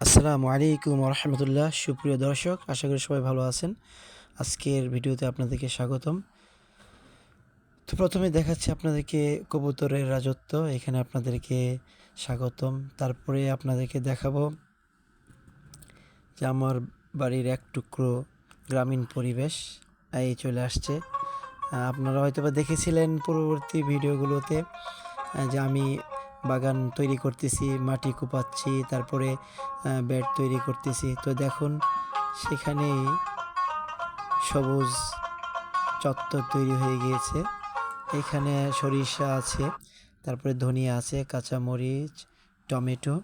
আসসালামু আলাইকুম রহমতুল্লাহ সুপ্রিয় দর্শক, আশা করি সবাই ভালো আছেন। আজকের ভিডিওতে আপনাদেরকে স্বাগতম। তো প্রথমে দেখাচ্ছি আপনাদেরকে কবুতরের রাজত্ব। এখানে আপনাদেরকে স্বাগতম। তারপরে আপনাদেরকে দেখাবো যে আমার বাড়ির এক টুকরো গ্রামীণ পরিবেশ, এই চলে আসছে। আপনারা হয়তো বা দেখেছিলেন পূর্ববর্তী ভিডিওগুলোতে যে আমি বাগান তৈরি করতেছি, মাটি কুপাচ্ছি, তারপরে বেড তৈরি করতেছি। তো দেখুন, সেখানেই সবুজ চত্বর তৈরি হয়ে গিয়েছে। এখানে সরিষা আছে, তারপরে ধনিয়া আছে, কাঁচামরিচ, টমেটো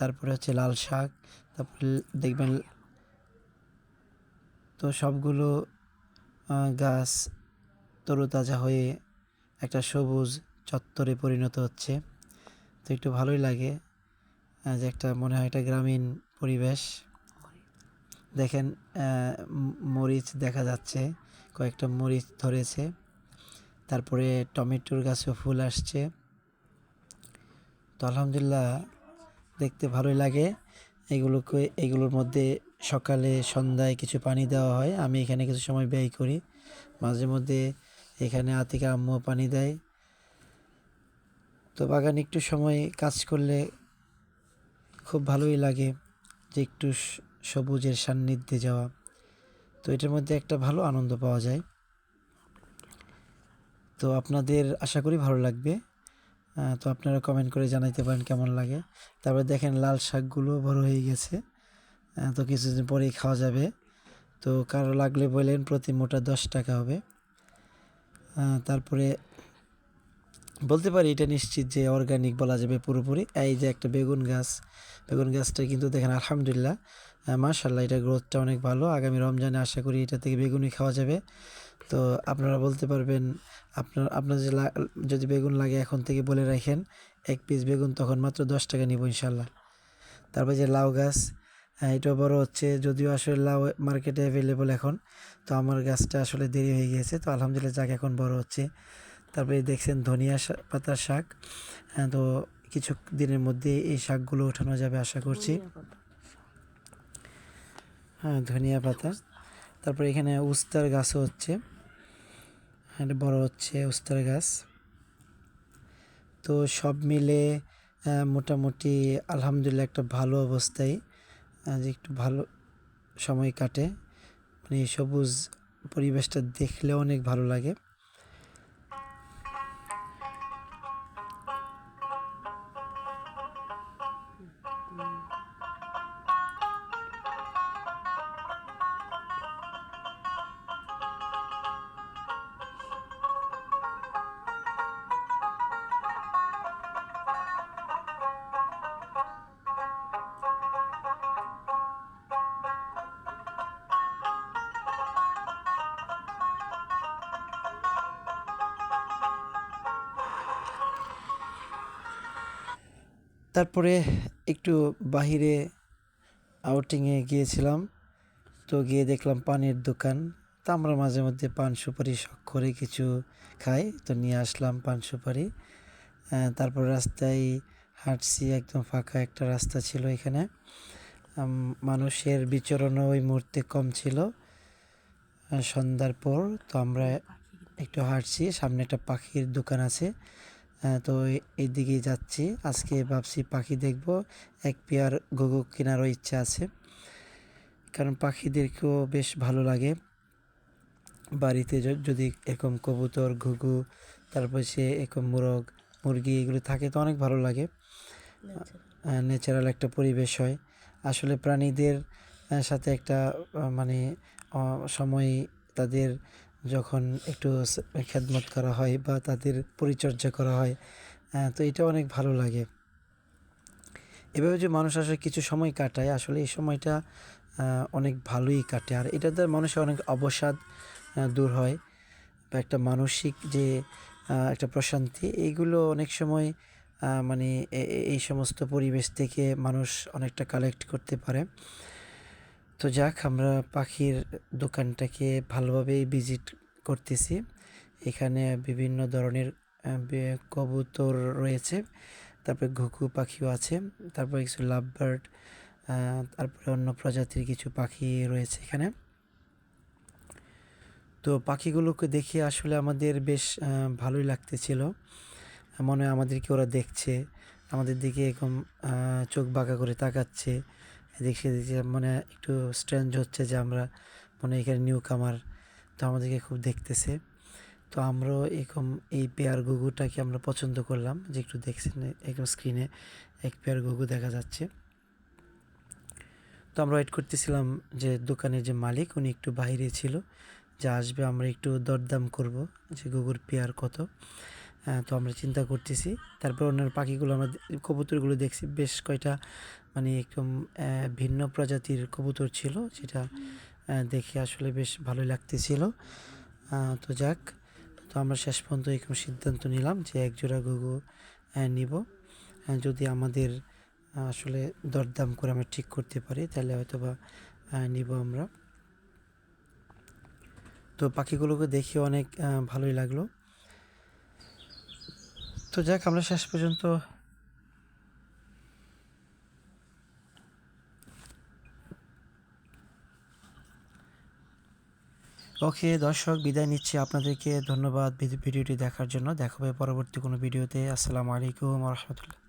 তারপরে হচ্ছে লাল শাক, তারপরে দেখবেন তো সবগুলো গাছ তরুতাজা হয়ে একটা সবুজ চত্বরে পরিণত হচ্ছে। তো একটু ভালোই লাগে যে একটা মনে হয় একটা গ্রামীণ পরিবেশ। দেখেন মরিচ দেখা যাচ্ছে, কয়েকটা মরিচ ধরেছে, তারপরে টমেটোর গাছেও ফুল আসছে। তো আলহামদুলিল্লাহ দেখতে ভালোই লাগে। এগুলোকে এগুলোর মধ্যে সকালে সন্ধ্যায় কিছু পানি দেওয়া হয়। আমি এখানে কিছু সময় ব্যয় করি। মাঝে মধ্যে এখানে আতিকা আম্মু পানি দেয়। তো বাগানে একটু সময় কাজ করলে খুব ভালোই লাগে যে একটু সবুজের সান্নিধ্যে যাওয়া। তো এটার মধ্যে একটা ভালো আনন্দ পাওয়া যায়। তো আপনাদের আশা করি ভালো লাগবে। তো আপনারা কমেন্ট করে জানাইতে পারেন কেমন লাগে। তারপরে দেখেন লাল শাকগুলো বড় হয়ে গেছে। তো কিছুদিন পরেই খাওয়া যাবে। তো কারও লাগলে বলেন প্রতি মোটা দশ টাকা হবে। তারপরে বলতে পারি এটা নিশ্চিত যে অর্গানিক বলা যাবে পুরোপুরি। এই যে একটা বেগুন গাছ, বেগুন গাছটা কিন্তু দেখেন আলহামদুলিল্লাহ মার্শাল্লাহ এটা গ্রোথটা অনেক ভালো। আগামী রমজানে আশা করি এটা থেকে বেগুনই খাওয়া যাবে। তো আপনারা বলতে পারবেন, আপনার আপনার যে যদি বেগুন লাগে এখন থেকে বলে রাখেন, এক পিস বেগুন তখন মাত্র দশ টাকা নিব ইনশাল্লাহ তারপরে যে লাউ গাছ এটাও বড় হচ্ছে, যদিও আসলে লাউ মার্কেটে অ্যাভেলেবল এখন, তো আমার গাছটা আসলে দেরি হয়ে গিয়েছে, তো আলহামদুলিল্লাহ যাক এখন বড় হচ্ছে। তারপরে দেখছেন ধনিয়া পাতার শাক। হ্যাঁ, তো কিছু দিনের মধ্যে এই শাকগুলো ওঠানো যাবে আশা করছি। হ্যাঁ ধনিয়া পাতা। তারপরে এখানে উস্তার গাছও হচ্ছে। এটা বড় হচ্ছে উস্তার গাছ। তো সব মিলে মোটামুটি আলহামদুলিল্লাহ একটা ভালো অবস্থায় যে একটু ভালো সময় কাটে। মানে সবুজ পরিবেশটা দেখলে অনেক ভালো লাগে। তারপরে একটু বাহিরে আউটিংয়ে গিয়েছিলাম। তো গিয়ে দেখলাম পানের দোকান। তো আমরা মাঝে মধ্যে পান সুপারি শখ করে কিছু খাই। তো নিয়ে আসলাম পান সুপারি। তারপর রাস্তায় হাঁটছি, একদম ফাঁকা একটা রাস্তা ছিল এখানে। মানুষের বিচরণও ওই মুহূর্তে কম ছিল। সন্ধ্যার পর তো আমরা একটু হাঁটছি, সামনে একটা পাখির দোকান আছে। তো এ- এই দিকেই যাচ্ছি। আজকে ভাবছি পাখি দেখব। এক পেয়ার ঘুঘু কেনারও ইচ্ছা আছে। কারণ পাখিদেরকেও বেশ ভালো লাগে। বাড়িতে যদি এরকম কবুতর ঘুঘু তারপর সে এরকম মুরগ মুরগি এগুলো থাকে তো অনেক ভালো লাগে। ন্যাচারাল একটা পরিবেশ হয়। আসলে প্রাণীদের সাথে একটা মানে সময় তাদের যখন একটু খেদমত করা হয় বা তাদের পরিচর্যা করা হয় তো এটা অনেক ভালো লাগে। এভাবে যে মানুষ আসলে কিছু সময় কাটায়, আসলে এই সময়টা অনেক ভালোই কাটে। আর এটাতে মানুষের অনেক অবসাদ দূর হয় বা একটা মানসিক যে একটা প্রশান্তি এইগুলো অনেক সময় মানে এই সমস্ত পরিবেশ থেকে মানুষ অনেকটা কালেক্ট করতে পারে। তো যাক, আমরা পাখির দোকানটাকে ভালোভাবেই ভিজিট করতেছি। এখানে বিভিন্ন ধরনের কবুতর রয়েছে, তারপরে ঘুঘু পাখিও আছে, তারপরে কিছু লাভ বার্ড তারপরে অন্য প্রজাতির কিছু পাখি রয়েছে এখানে। তো পাখিগুলোকে দেখে আসলে আমাদের বেশ ভালোই লাগতেছিল। মনে হয় আমাদেরকে ওরা দেখছে, আমাদের দিকে এরকম চোখ বাঁকা করে তাকাচ্ছে। দেখে দেখে মানে একটু স্ট্রেঞ্জ হচ্ছে যে আমরা মনে এখানে নিউ কামার তো আমাদেরকে খুব দেখতেছে। তো আমরাও এরকম এই পেয়ার ঘুঘুটাকে আমরা পছন্দ করলাম, যে একটু দেখছেন এরকম স্ক্রিনে এক পেয়ার ঘুঘু দেখা যাচ্ছে। তো আমরা ওয়েট করতেছিলাম যে দোকানের যে মালিক উনি একটু বাইরে ছিল, যে আসবে, আমরা একটু দরদাম করব যে ঘুঘুর পেয়ার কত। আহ, তো আমরা চিন্তা করতেছি। তারপর অন্যান্য পাখিগুলো আমরা কবুতরগুলো দেখছি। বেশ কয়টা মানে একদম ভিন্ন প্রজাতির কবুতর ছিল যেটা দেখে আসলে বেশ ভালোই লাগতেছিল। তো যাক তো আমরা শেষ পর্যন্ত এরকম সিদ্ধান্ত নিলাম যে এক জোড়া ঘুঘু নিব। যদি আমাদের আসলে দরদাম করে আমরা ঠিক করতে পারি তাহলে হয়তো বা নিব আমরা। তো পাখিগুলোকে দেখে অনেক ভালোই লাগল। তো যাক, আমরা শেষ পর্যন্ত ওকে, দর্শক, বিদায় নিচ্ছি আপনাদেরকে। ধন্যবাদ ভিডিওটি দেখার জন্য। দেখা হবে পরবর্তী কোনো ভিডিওতে। আসসালামু আলাইকুম রহমতুল্লাহ।